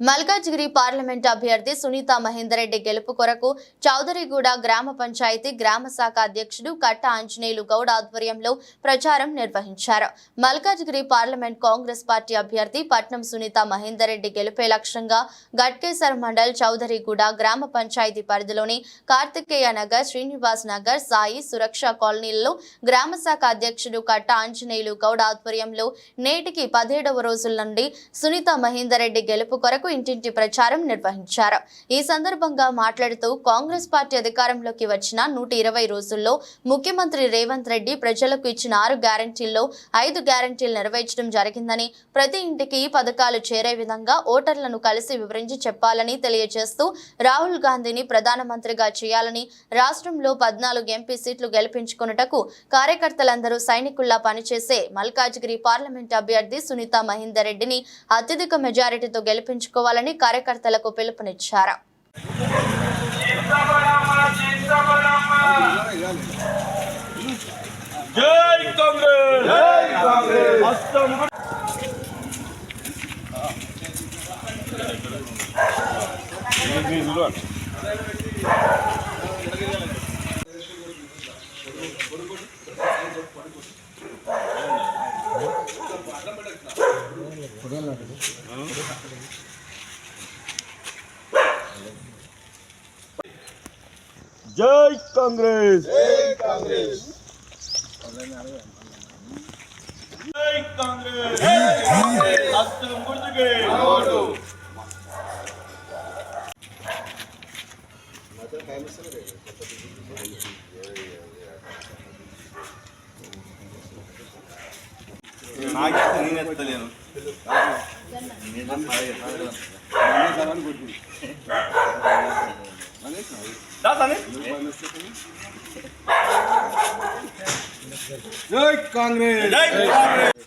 Malkajgiri parliament అభ్యర్థి సునీత మహేందర్రెడ్డి గెలుపు కొరకు చౌదరిగూడ గ్రామ పంచాయతీ గ్రామ శాఖ అధ్యక్షుడు కట్ట ఆంజనేయులు గౌడ్ ఆధ్వర్యంలో ప్రచారం నిర్వహించారు. మల్కాజ్గిరి పార్లమెంట్ కాంగ్రెస్ పార్టీ అభ్యర్థి పట్నం సునీత మహేందర్రెడ్డి గెలుపే లక్ష్యంగా గట్కేసర్ మండల్ చౌదరిగూడ గ్రామ పంచాయతీ పరిధిలోని కార్తికేయ నగర్ శ్రీనివాస్ నగర్ సాయి సురక్ష కాలనీలలో గ్రామ శాఖ అధ్యక్షుడు కట్ట ఆంజనేయులు గౌడ్ ఆధ్వర్యంలో నేటికి పదిహేడవ రోజుల నుండి సునీత మహేందర్రెడ్డి గెలుపు కొరకు ఇంటింటి ప్రచారం నిర్వహించారు. ఈ సందర్భంగా మాట్లాడుతూ కాంగ్రెస్ పార్టీ అధికారంలోకి వచ్చిన నూట ఇరవై రోజుల్లో ముఖ్యమంత్రి రేవంత్ రెడ్డి ప్రజలకు ఇచ్చిన ఆరు గ్యారంటీల్లో ఐదు గ్యారంటీలు నెరవేర్చడం జరిగిందని ప్రతి ఇంటికి పథకాలు చేరే విధంగా ఓటర్లను కలిసి వివరించి చెప్పాలని తెలియజేస్తూ రాహుల్ గాంధీని ప్రధానమంత్రిగా చేయాలని రాష్ట్రంలో పద్నాలుగు ఎంపీ సీట్లు గెలిపించుకున్నటకు కార్యకర్తలందరూ సైనికుల్లా పనిచేసే మల్కాజ్గిరి పార్లమెంట్ అభ్యర్థి సునీత మహేందర్ రెడ్డిని అత్యధిక మెజారిటీతో గెలిపించుకోవాలని కార్యకర్తలకు పిలుపునిచ్చారు. జై కాంగ్రెస్! జై కాంగ్రెస్! జై కాంగ్రెస్! జై కాంగ్రెస్ నేను ఎత్తలేను. దాసాని జై కాంగ్రెస్ జై కాంగ్రెస్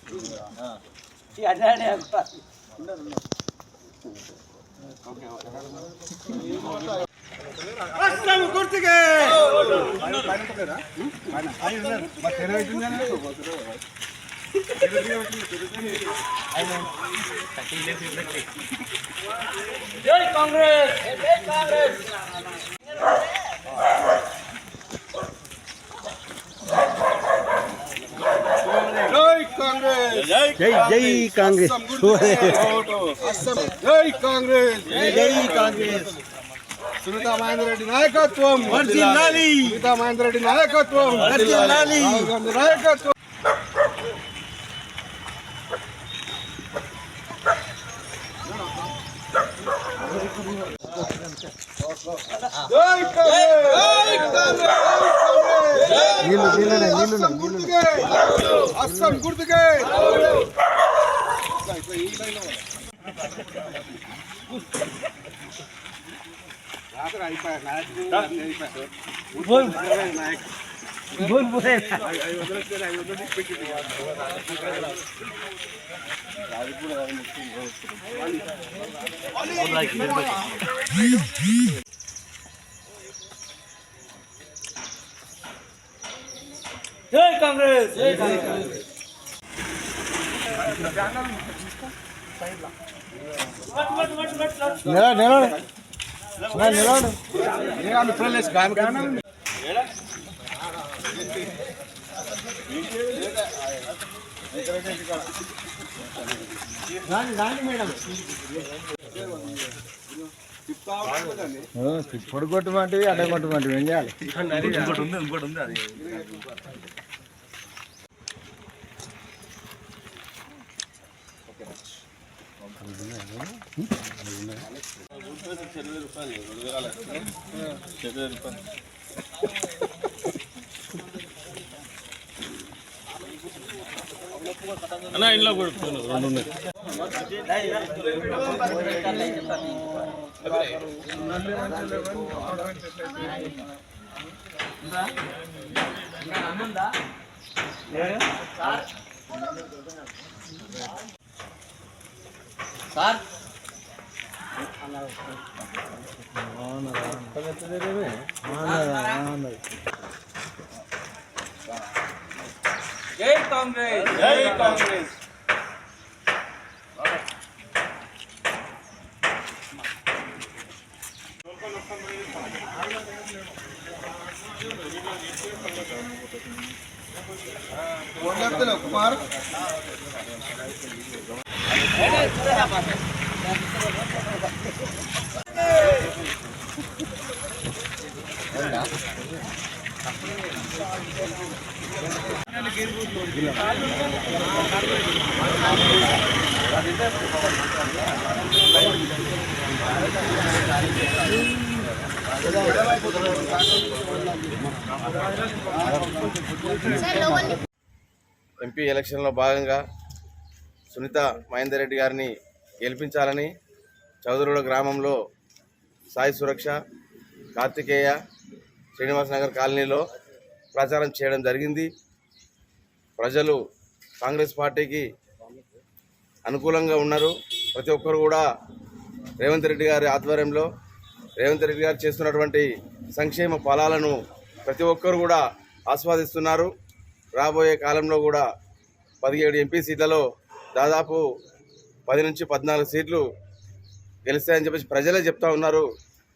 అస్సాం గుర్తుకే జై కాంగ్రెస్! జై జై జై కాంగ్రెస్! జై కాంగ్రెస్! జై కాంగ్రెస్! సునీతా మహేందర్ రెడ్డి నాయకత్వం. సునీతా మహేందర్ రెడ్డి నాయకత్వం నాయకత్వం జై కాంగ్రెస్ జై కాంగ్రెస్ నీళ్ళు నీళ్ళనే నీళ్ళు అస్సాం గుర్తుకే! అస్సాం గుర్తుకే! జై కాంగ్రెస్ జై కాంగ్రెస్ నిలబడు నిలబడు నా నిలబడు తిప్పుడు కొట్టమంటివి అడ్డ కొట్టమంటివి ఏం చేయాలి? ఇంకోటి ఉంది ఇంకోటి ఉంది అది అన్న ఇంట్లో కూడా రెండు ఉన్నాయి. జై जय कांग्रेस जय कांग्रेस कुमार ఎంపీ ఎలక్షన్లో భాగంగా సునీత మహేందర్ రెడ్డి గారిని గెలిపించాలని చౌదరుల గ్రామంలో సాయి సురక్ష కార్తికేయ శ్రీనివాస నగర్ కాలనీలో ప్రచారం చేయడం జరిగింది. ప్రజలు కాంగ్రెస్ పార్టీకి అనుకూలంగా ఉన్నారు. ప్రతి ఒక్కరు కూడా రేవంత్ రెడ్డి గారి ఆధ్వర్యంలో రేవంత్ రెడ్డి గారు చేస్తున్నటువంటి సంక్షేమ ఫలాలను ప్రతి ఒక్కరు కూడా ఆస్వాదిస్తున్నారు. రాబోయే కాలంలో కూడా పదిహేడు ఎంపీ సీట్లలో దాదాపు పది నుంచి పద్నాలుగు సీట్లు గెలుస్తాయని చెప్పేసి ప్రజలే చెప్తా ఉన్నారు.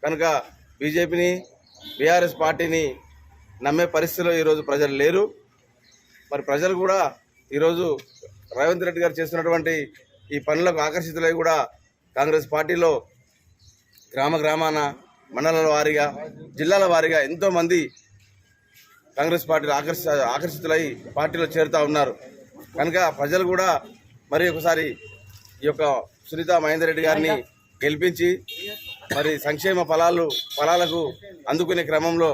కనుక బీజేపీని బీఆర్ఎస్ పార్టీని నమ్మే పరిస్థితిలో ఈరోజు ప్రజలు లేరు. మరి ప్రజలు కూడా ఈరోజు రేవంత్ రెడ్డి గారు చేస్తున్నటువంటి ఈ పనులకు ఆకర్షితులై కూడా కాంగ్రెస్ పార్టీలో గ్రామ గ్రామాన మండలాల వారీగా జిల్లాల వారీగా ఎంతోమంది కాంగ్రెస్ పార్టీలో ఆకర్షి ఆకర్షితులై పార్టీలో చేరుతూ ఉన్నారు. కనుక ప్రజలు కూడా మరి ఒకసారి ఈ యొక్క సునీత మహేందర్ రెడ్డి గారిని గెలిపించి మరి సంక్షేమ ఫలాలు ఫలాలకు అందుకునే క్రమంలో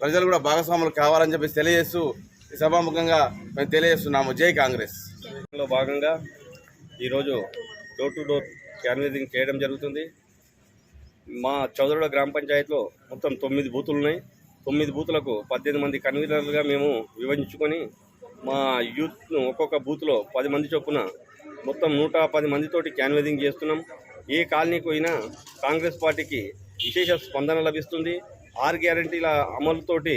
ప్రజలు కూడా భాగస్వాములు కావాలని చెప్పేసి తెలియజేస్తూ సభాముఖంగా మేము తెలియజేస్తున్నాము. జై కాంగ్రెస్. లో భాగంగా ఈరోజు డోర్ టు డోర్ క్యాన్వేజింగ్ చేయడం జరుగుతుంది. మా చౌదరుడ గ్రామ పంచాయతీలో మొత్తం తొమ్మిది బూతులు ఉన్నాయి. తొమ్మిది బూతులకు పద్దెనిమిది మంది కన్వీనర్లుగా మేము విభజించుకొని మా యూత్ను ఒక్కొక్క బూత్లో పది మంది చొప్పున మొత్తం నూట పది మందితోటి క్యాన్వేజింగ్ చేస్తున్నాం. ఏ కాలనీకి పోయినా కాంగ్రెస్ పార్టీకి విశేష స్పందన లభిస్తుంది. ఆర్ గ్యారంటీల అమలుతోటి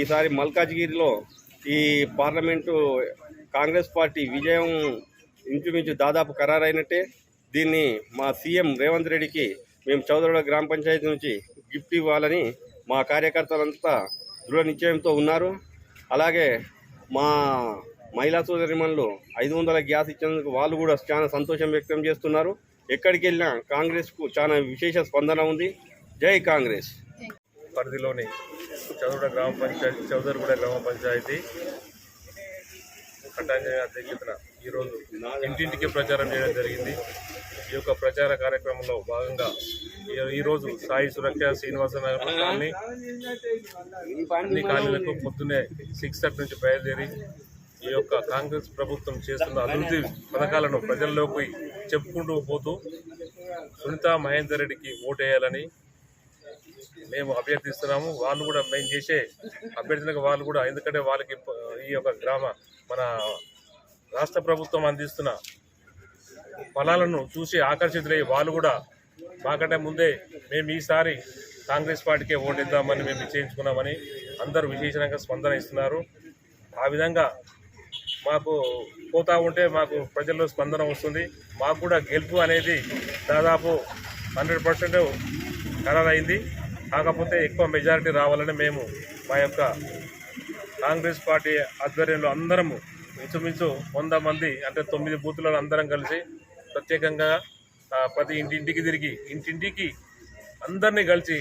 ఈసారి మల్కాజ్గిరిలో ఈ పార్లమెంటు కాంగ్రెస్ పార్టీ విజయం ఇంచుమించు దాదాపు ఖరారైనట్టే. దీన్ని మా సీఎం రేవంత్ రెడ్డికి మేము చౌదరుడ గ్రామ పంచాయతీ నుంచి గిఫ్ట్ ఇవ్వాలని మా కార్యకర్తలంతా దృఢ నిశ్చయంతో ఉన్నారు. అలాగే మా మహిళా సోదరిమణులు ఐదు వందల గ్యాస్ ఇచ్చినందుకు వాళ్ళు కూడా చాలా సంతోషం వ్యక్తం చేస్తున్నారు. ఎక్కడికి వెళ్ళినా కాంగ్రెస్కు చాలా విశేష స్పందన ఉంది. జై కాంగ్రెస్. పరిధిలోని చౌదర గ్రామ పంచాయతీ చౌదరిగూడ గ్రామ పంచాయతీ. పట్టాంజలి అధ్యక్షతన ఈరోజు ఇంటింటికి ప్రచారం చేయడం జరిగింది. ఈ యొక్క ప్రచార కార్యక్రమంలో భాగంగా ఈ- ఈరోజు సాయి సురక్ష శ్రీనివాస నగర్ కాలనీ అన్ని కాలనీలకు పొద్దున్నే సిక్స్ థర్టీ నుంచి బయలుదేరి ఈ యొక్క కాంగ్రెస్ ప్రభుత్వం చేస్తున్న అభివృద్ధి పథకాలను ప్రజల్లోకి చెప్పుకుంటూ పోతూ సునీత మహేందర్ రెడ్డికి ఓటేయాలని మేము అభ్యర్థిస్తున్నాము. వాళ్ళు కూడా మేము చేసే అభ్యర్థులకు వాళ్ళు కూడా ఎందుకంటే వాళ్ళకి ఈ యొక్క గ్రామ మన రాష్ట్ర ప్రభుత్వం అందిస్తున్న ఫలాలను చూసి ఆకర్షితులై వాళ్ళు కూడా మాకంటే ముందే మేము ఈసారి కాంగ్రెస్ పార్టీకే ఓటేద్దామని మేము నిశ్చయించుకున్నామని అందరూ విశేషంగా స్పందన ఇస్తున్నారు. ఆ విధంగా మాకు పోతా ఉంటే మాకు ప్రజల్లో స్పందన వస్తుంది. మాకు కూడా గెలుపు అనేది దాదాపు హండ్రెడ్ పర్సెంట్ ఖరారైంది. కాకపోతే ఎక్కువ మెజారిటీ రావాలని మేము మా యొక్క కాంగ్రెస్ పార్టీ ఆధ్వర్యంలో అందరము ఇంచుమించు వంద మంది అంటే తొమ్మిది బూతులను అందరం కలిసి ప్రత్యేకంగా ప్రతి ఇంటింటికి తిరిగి ఇంటింటికి అందరినీ కలిసి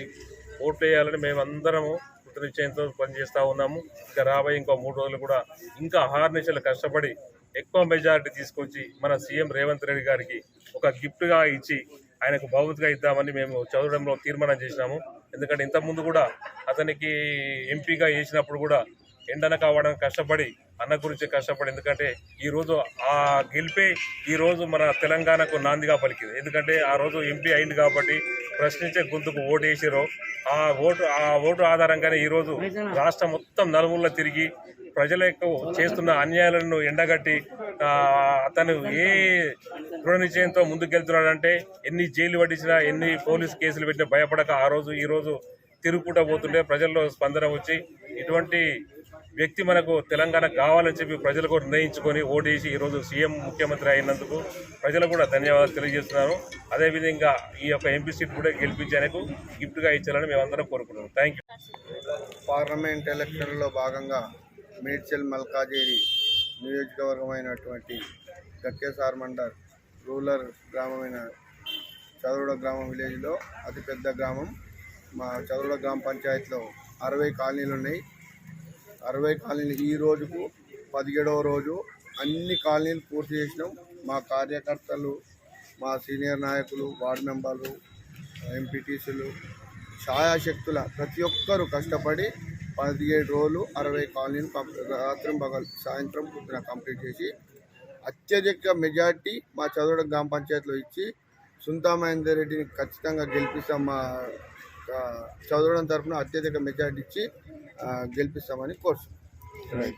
ఓట్లు వేయాలని మేము అందరము కృత పనిచేస్తూ ఉన్నాము. ఇంకా రాబోయే ఇంకో మూడు రోజులు కూడా ఇంకా అహార్నిశలు కష్టపడి ఎక్కువ మెజారిటీ తీసుకొచ్చి మన సీఎం రేవంత్ రెడ్డి గారికి ఒక గిఫ్ట్గా ఇచ్చి ఆయనకు బహుమతిగా ఇద్దామని మేము చదవడంలో తీర్మానం చేసినాము. ఎందుకంటే ఇంతకుముందు కూడా అతనికి ఎంపీగా వేసినప్పుడు కూడా ఎండన కావడం కష్టపడి అన్న గురించి కష్టపడి ఎందుకంటే ఈ రోజు ఆ గెలిపే ఈ రోజు మన తెలంగాణకు నాందిగా పలికింది. ఎందుకంటే ఆ రోజు ఎంపీ అయింది కాబట్టి ప్రశ్నించే గొంతుకు ఓటు వేసారు ఆ ఓటు ఆ ఓటు ఆధారంగానే ఈ రోజు రాష్ట్రం మొత్తం నలుమూల తిరిగి ప్రజలకు చేస్తున్న అన్యాయాలను ఎండగట్టి అతను ఏ దృఢ నిశ్చయంతో ముందుకెళ్తున్నాడంటే ఎన్ని జైలు పట్టించినా ఎన్ని పోలీసు కేసులు పెట్టినా భయపడక ఆ రోజు ఈ రోజు తిరుగుకుంటూ పోతుంటే ప్రజల్లో స్పందన వచ్చి ఇటువంటి వ్యక్తి మనకు తెలంగాణ కావాలని చెప్పి ప్రజలు కూడా నిర్ణయించుకొని ఓటేసి ఈరోజు సీఎం ముఖ్యమంత్రి అయినందుకు ప్రజలు కూడా ధన్యవాదాలు తెలియజేస్తున్నాను అదేవిధంగా ఈ యొక్క ఎంపీ సీట్ కూడా గెలిపించి గిఫ్ట్గా ఇచ్చాలని మేమందరం కోరుకుంటున్నాం. థ్యాంక్ యూ పార్లమెంట్ ఎలక్షన్లో భాగంగా మేడ్చల్ మల్కాజేరి నియోజకవర్గమైనటువంటి గక్కేసార్ మండల్ రూరల్ గ్రామమైన చదరుడ గ్రామం విలేజ్లో అతిపెద్ద గ్రామం. మా చదరుడ గ్రామ పంచాయతీలో అరవై కాలనీలు ఉన్నాయి. అరవై కాలనీలు ఈ రోజుకు పదిహేడవ రోజు. అన్ని కాలనీలు పూర్తి చేసినాం. మా కార్యకర్తలు మా సీనియర్ నాయకులు వార్డు మెంబర్లు ఎంపీటీసీలు ఛాయాశక్తుల ప్రతి ఒక్కరూ కష్టపడి పదిహేడు రోజులు అరవై కాలనీలు రాత్రి పగలు సాయంత్రం పొద్దున కంప్లీట్ చేసి అత్యధిక మెజార్టీ మా చదవడం గ్రామ పంచాయతీలో ఇచ్చి సుంతా మహేందర్ రెడ్డిని ఖచ్చితంగా గెలిపిస్తాం మా చదవడం తరఫున అత్యధిక మెజార్టీ ఇచ్చి గెలిపిస్తామని కోరుతున్నాం.